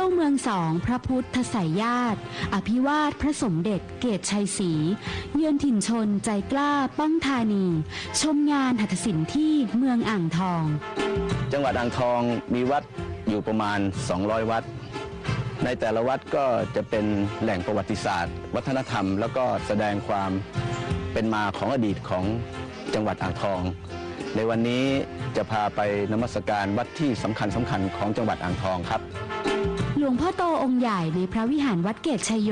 ยวเมืองสองพระพุทธไสยญาติ อภิวาทพระสมเด็จเกตชัยศรีเยือนถิ่นชนใจกล้าป้องธานี ชมงานหัตถศิลป์ที่เมืองอ่างทอง จังหวัดอ่างทองมีวัดอยู่ประมาณ 200 วัด ในแต่ละวัดก็จะเป็นแหล่งประวัติศาสตร์ วัฒนธรรม แล้วก็แสดงความเป็นมาของอดีตของจังหวัดอ่างทอง ในวันนี้จะพาไปนมัสการวัดที่สำคัญสำคัญของจังหวัดอ่างทองครับ หลวงพ่อโตองค์ใหญ่ในพระวิหารวัดเกตชัยโย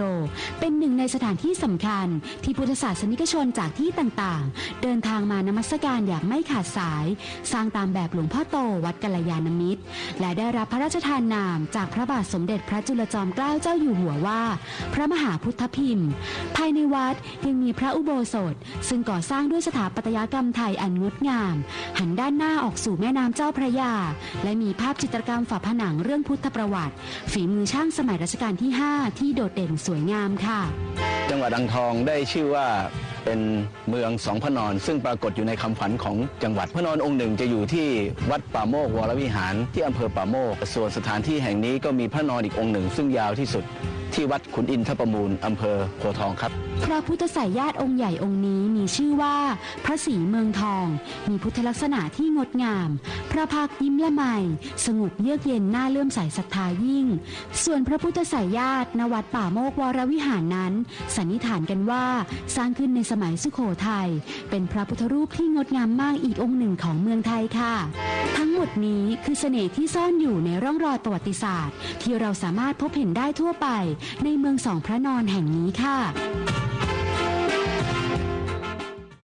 เป็นหนึ่งในสถานที่สำคัญ ที่พุทธศาสนิกชนจากที่ต่างๆ เดินทางมานมัสการอย่างไม่ขาดสาย สร้างตามแบบหลวงพ่อโตวัดกัลยาณมิตร และได้รับพระราชทานนามจากพระบาทสมเด็จพระจุลจอมเกล้าเจ้าอยู่หัวว่า พระมหาพุทธพิมพ์ ภายในวัดยังมีพระอุโบสถ ซึ่งก่อสร้างด้วยสถาปัตยกรรมไทยอันงดงาม หันด้านหน้าออกสู่แม่น้ำเจ้าพระยา และมีภาพจิตรกรรมฝาผนังเรื่องพุทธประวัติฝีมือช่างสมัยรัชกาลที่ 5 ที่โดดเด่นสวยงามค่ะ จังหวัดอ่างทองได้ชื่อว่าเป็นเมืองสองพระนอน ซึ่งปรากฏอยู่ในคำขวัญของจังหวัดพระนอนองค์หนึ่งจะอยู่ที่วัดป่าโมกวรวิหารที่อำเภอป่าโมก ส่วนสถานที่แห่งนี้ก็มีพระนอนอีกองค์หนึ่ง ซึ่งยาวที่สุดที่วัดขุนอินทประมูลอำเภอโพทองครับ พระพุทธสายญาติองค์ใหญ่องค์นี้มีชื่อว่า พระศรีเมืองทอง มีพุทธลักษณะที่งดงาม พระพักยิ้มละไมสงบเยือกเย็นน่าเลื่อมใสศรัทธายิ่ง ส่วนพระพุทธสายญาติณวัดป่าโมกวรวิหารนั้น สันนิษฐานกันว่าสร้างขึ้นในสมัยสุโขทัยเป็นพระพุทธรูปที่งดงามมากอีกองค์หนึ่งของเมืองไทยค่ะ ทั้งหมดนี้คือเสน่ห์ที่ซ่อนอยู่ในร่องรอยประวัติศาสตร์ ที่เราสามารถพบเห็นได้ทั่วไปในเมืองสองพระนอนแห่งนี้ค่ะ